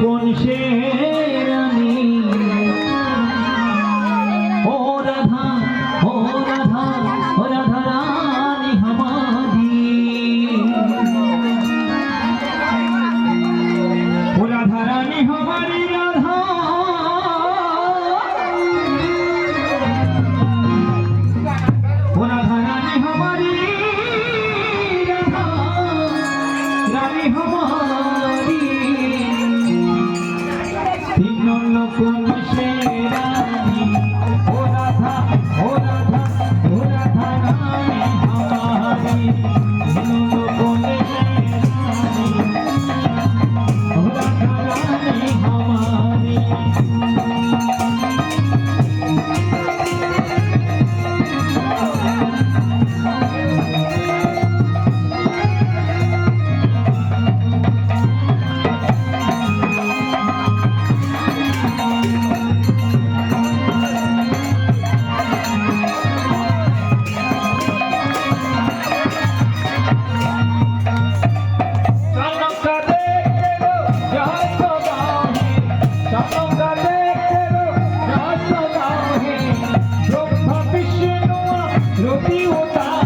কোন সে ভিন্ন লোক মিশে রানী ও 比我大。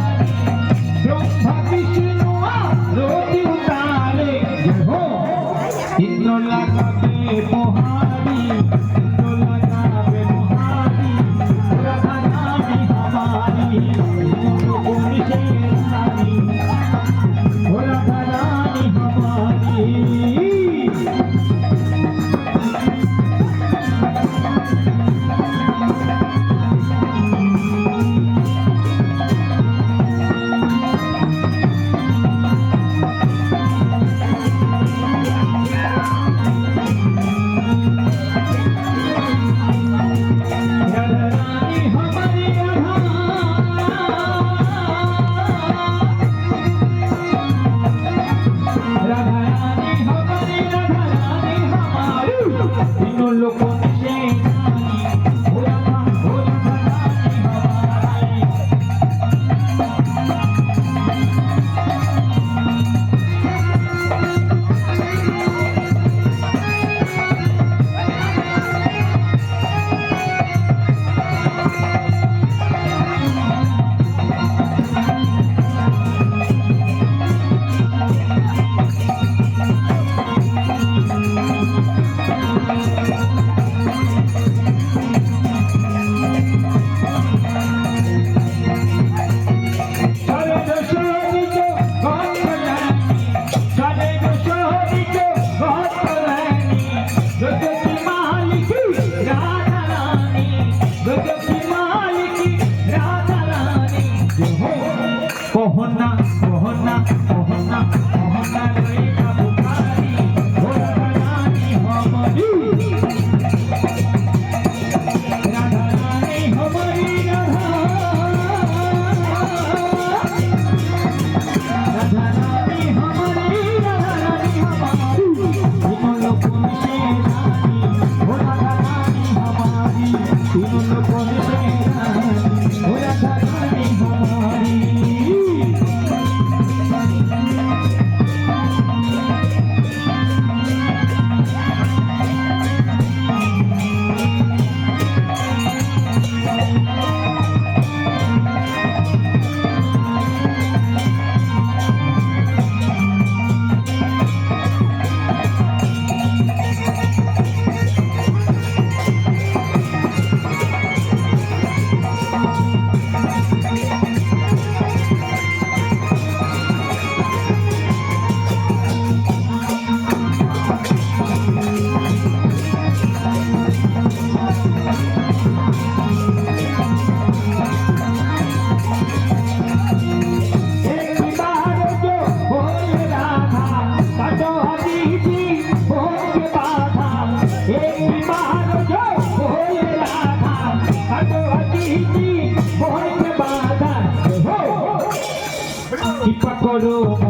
করো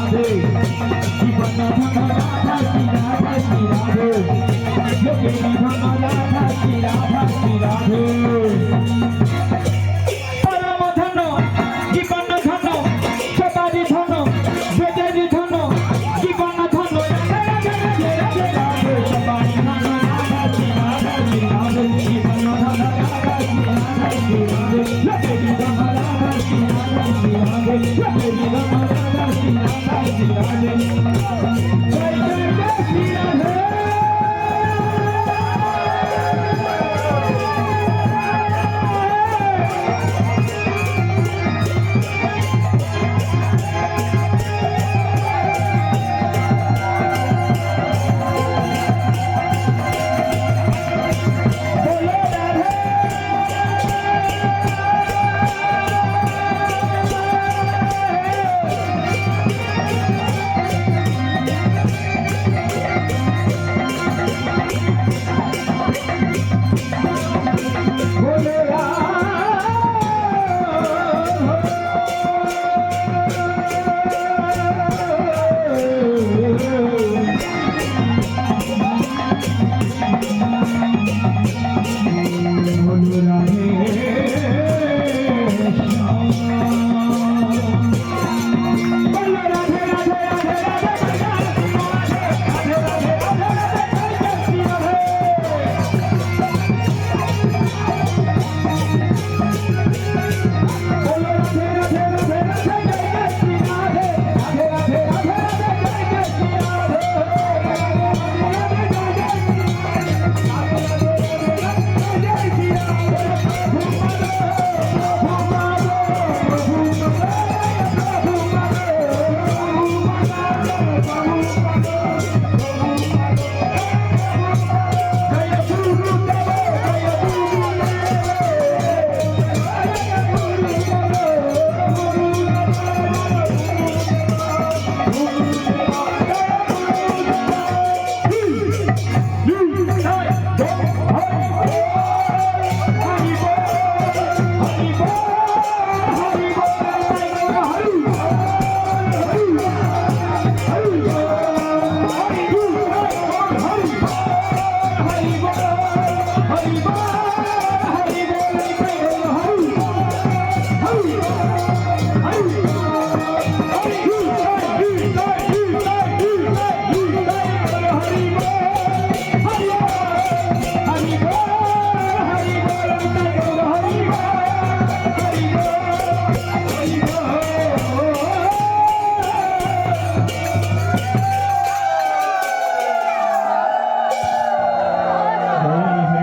রাধে জীবন ভাঙা রাধা শ্রী রাধা শ্রী রাধে। যোগিনী ভাঙা রাধা শ্রী রাধা শ্রী রাধে।